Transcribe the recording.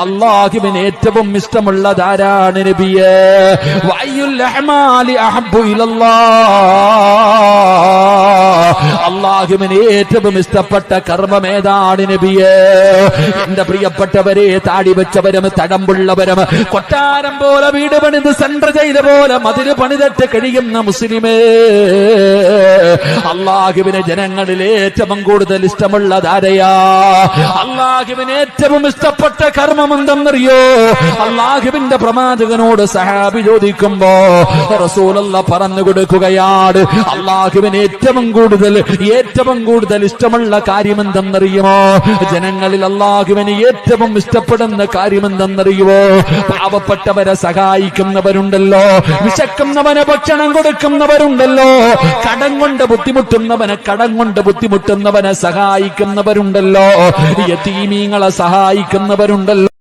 അള്ളാഹുവിന് ഏറ്റവും ഇഷ്ടമുള്ളതാരാണ് നബിയെ? വയ്യുൽ അഹ്മാലി അഹബ്ബു ഇലല്ലാഹ്. അള്ളാഹുവിന് ഏറ്റവും ഇഷ്ടപ്പെട്ട കർമ്മം ഏതാണ് നബിയെ? എന്റെ പ്രിയപ്പെട്ടവരെ താടി വെച്ചവരും തടമ്പുള്ളവരും കൊട്ടാരം പോലെ വീട് പണിത് സെൻട്ര ചെയ്ത പോലെ മതിൽ പണിതിട്ട് കഴിയുന്ന മുസ്ലിമേ അള്ളാഹുവിന് ജനങ്ങളിൽ ഏറ്റവും കൂടുതൽ ഇഷ്ടമുള്ള ഇഷ്ടമുള്ളതാരയാ അള്ളാഹുവിന് ഏറ്റവും ഇഷ്ടപ്പെട്ട കർമ്മം എന്തെന്നറിയോ? അള്ളാഹുവിന്റെ പ്രവാചകനോട് സഹാബി ചോദിക്കുമ്പോ റസൂലുള്ള പറഞ്ഞു കൊടുക്കുകയാണ് അള്ളാഹുവിന് ഏറ്റവും കൂടുതൽ ഏറ്റവും കൂടുതൽ ഇഷ്ടമുള്ള കാര്യം എന്തെന്നറിയുമോ ജനങ്ങളിൽ അള്ളാഹുവിന് ഏറ്റവും ഇഷ്ടപ്പെടുന്ന കാര്യം എന്തെന്നറിയുമോ പാവപ്പെട്ടവരെ സഹായിക്കുന്നവരുണ്ടല്ലോ. വിശക്കുന്നവനെ ഭക്ഷണം കൊടുക്കുന്നവരുണ്ടല്ലോ. കടം കൊണ്ട് ബുദ്ധിമുട്ടുന്നവനെ കടം കൊണ്ട് ബുദ്ധിമുട്ടുന്നവനെ സഹായിക്കുന്നവരുണ്ടല്ലോ. യതീമീങ്ങളെ സഹായിക്കുന്നവരുണ്ടല്ലോ.